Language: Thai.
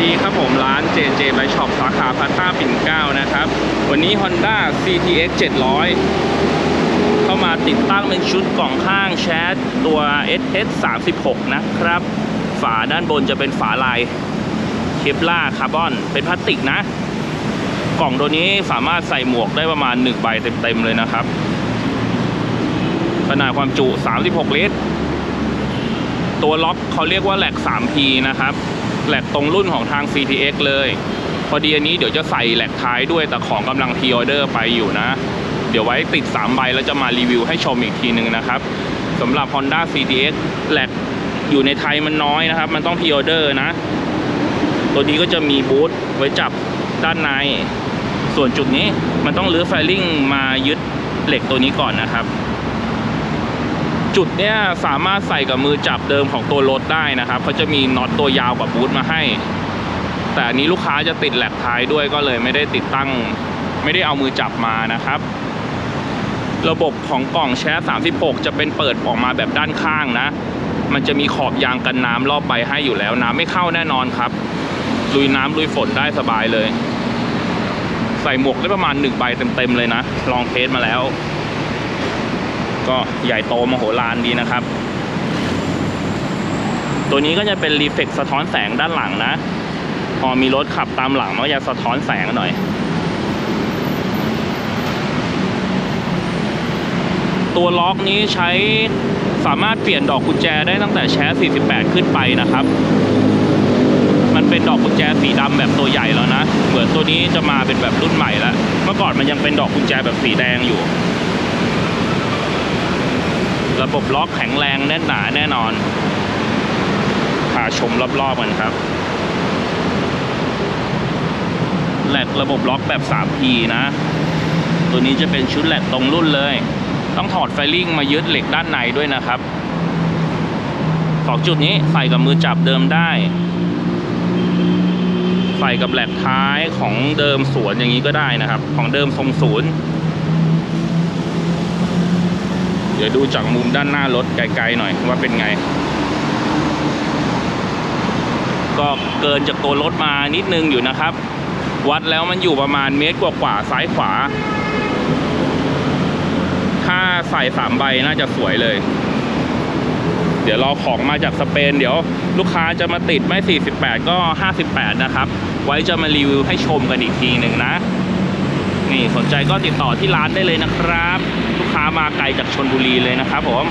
ดีครับผมร้าน JJ b i Shop สาขาพัตตาปิ่นเกล้านะครับ วันนี้ Honda CTX 700 เข้ามาติดตั้งเป็นชุดกล่องข้างแชทตัว SS 36นะครับ ฝาด้านบนจะเป็นฝาลายเคปล่าคาร์บอน เป็นพลาสติกนะ กล่องตัวนี้สามารถใส่หมวกได้ประมาณ 1 ใบเต็มๆเลยนะครับ ขนาดความจุ 36 ลิตร ตัวล็อกเขาเรียกว่าแหลก 3P นะครับ แหลกตรงรุ่นของทาง CTX เลย พอดีอันนี้เดี๋ยวจะใส่แหลกท้ายด้วยแต่ของกำลังพ r ออเดอร์ไปอยู่นะ เดี๋ยวไว้ติด 3 ใบแล้วจะมารีวิวให้ชมอีกทีหนึ่งนะครับสำหรับ Honda CTX แหลกอยู่ในไทยมันน้อยนะครับ มันต้องพ r ออเดอร์นะ ตัวนี้ก็จะมีบูทไว้จับด้านใน ส่วนจุดนี้มันต้องลื้อไฟลิ่งมายึดเหล็กตัวนี้ก่อนนะครับ จุดเนี้ยสามารถใส่กับมือจับเดิมของตัวรถได้นะครับเขาจะมีน็อตตัวยาวกว่าบูทมาให้ แต่อันนี้ลูกค้าจะติดแหลกท้ายด้วยก็เลยไม่ได้ติดตั้ง ไม่ได้เอามือจับมานะครับ ระบบของกล่องแชร์36 จะเป็นเปิดออกมาแบบด้านข้างนะ มันจะมีขอบยางกันน้ำรอบใบให้อยู่แล้วน้ำไม่เข้าแน่นอนครับลุยน้ำลุยฝนได้สบายเลย ใส่หมวกได้ประมาณ1ใบเต็มๆเลยนะ ลองเทสมาแล้ว ก็ใหญ่โตมโหฬารดีนะครับ ตัวนี้ก็จะเป็นรีเฟกสะท้อนแสงด้านหลังนะ พอมีรถขับตามหลังมันก็จะสะท้อนแสงหน่อย ตัวล็อกนี้ใช้สามารถเปลี่ยนดอกกุญแจได้ตั้งแต่แชร์48 ขึ้นไปนะครับ มันเป็นดอกกุญแจสีดำแบบตัวใหญ่แล้วนะ เหมือนตัวนี้จะมาเป็นแบบรุ่นใหม่แล้ว เมื่อก่อนมันยังเป็นดอกกุญแจแบบสีแดงอยู่ ระบบล็อกแข็งแรงแน่นหนาแน่นอนพาชมรอบๆกันครับแหลกระบบล็อกแบบ 3P นะ ตัวนี้จะเป็นชุดแหลกตรงรุ่นเลย ต้องถอดไฟลิ่งมายึดเหล็กด้านในด้วยนะครับสองจุดนี้ใส่กับมือจับเดิมได้ ใส่กับแหลกท้ายของเดิมสวนอย่างนี้ก็ได้นะครับ ของเดิมทรงศูนย์ เดี๋ยวดูจากมุมด้านหน้ารถไกลๆหน่อยว่าเป็นไง ก็เกินจากตัวรถมานิดนึงอยู่นะครับ วัดแล้วมันอยู่ประมาณเมตรกว่าๆซ้ายขวา ถ้าใส่สามใบน่าจะสวยเลย เดี๋ยวรอของมาจากสเปน เดี๋ยวลูกค้าจะมาติดไม่ 48 ก็ 58 นะครับ ไว้จะมารีวิวให้ชมกันอีกทีหนึ่งนะ นี่สนใจก็ติดต่อที่ร้านได้เลยนะครับ มาไกลจากชนบุรีเลยนะครับผม